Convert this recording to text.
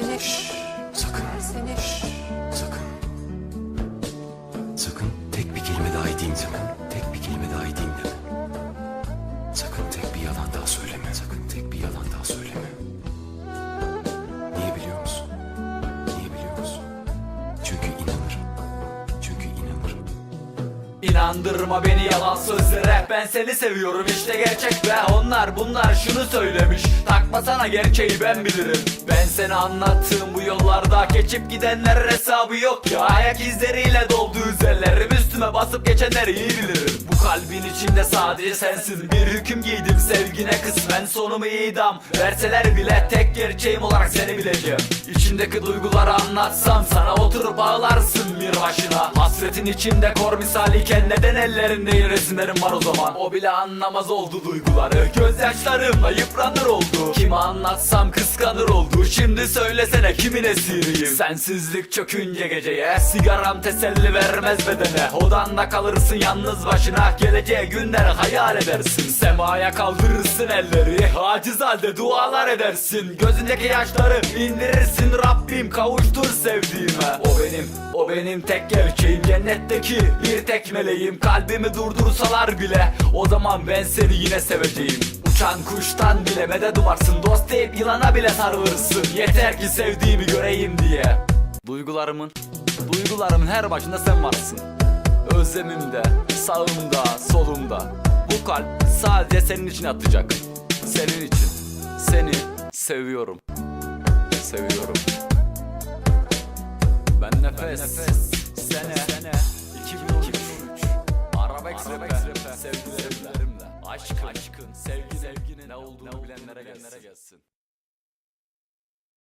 Seni, Sakın, seni, sakın. Sakın tek bir kelime daha edeyim sakın. Tek bir kelime daha edeyim deme. Sakın tek bir yalan daha söyleme. Sakın tek bir yalan daha söyleme. İnandırma beni yalan sözlere Ben seni seviyorum işte gerçek ve onlar bunlar şunu söylemiş. Takma sana gerçeği ben bilirim. Ben seni anlattığım bu yollarda Geçip gidenler hesabı yok ya. Ayak izleriyle doldu üzerlerim Üstüme basıp geçenleri iyi bilirim. Bu kalbin içinde sadece sensin. Bir hüküm giydim sevgine kısmen. Sonumu idam Verseler bile tek gerçeğim olarak seni bileceğim. İçimdeki duyguları anlatsam Sana oturup ağlarsın bir başına. Hasretin içimde kor misaliyken Neden ellerinde resimlerim var o zaman? O bile anlamaz oldu duyguları. Gözyaşlarımla yıpranır oldu. Kime anlatsam kıskanır oldu. Şimdi söylesene kimin esiriyim? Sensizlik çökünce geceye Sigaram teselli vermez bedene. Odanda kalırsın yalnız başına Geleceğe günler hayal edersin. Semaya kaldırırsın elleri. Aciz halde dualar edersin. Gözündeki yaşları indirirsin. Rabbim kavuştur sevdiğime. O benim, o benim tek gerçeğim. Cennetteki bir tek meleğim. Kalbimi durdursalar bile O zaman ben seni yine seveceğim. Uçan kuştan bile medet umarsın. Dost deyip yılana bile sarılırsın. Yeter ki sevdiğimi göreyim diye. Duygularımın, duygularımın her başında sen varsın Özlemimde, sağımda, solumda. Bu kalp sadece senin için atacak. Senin için. Seni seviyorum. Seviyorum. Ben nefes, Sene, Sene 2013 Arabex Rap'e Sevgilerimle. Aşkın, Aşkın. Sevgi, sevginin ne olduğunu bilenlere gelsin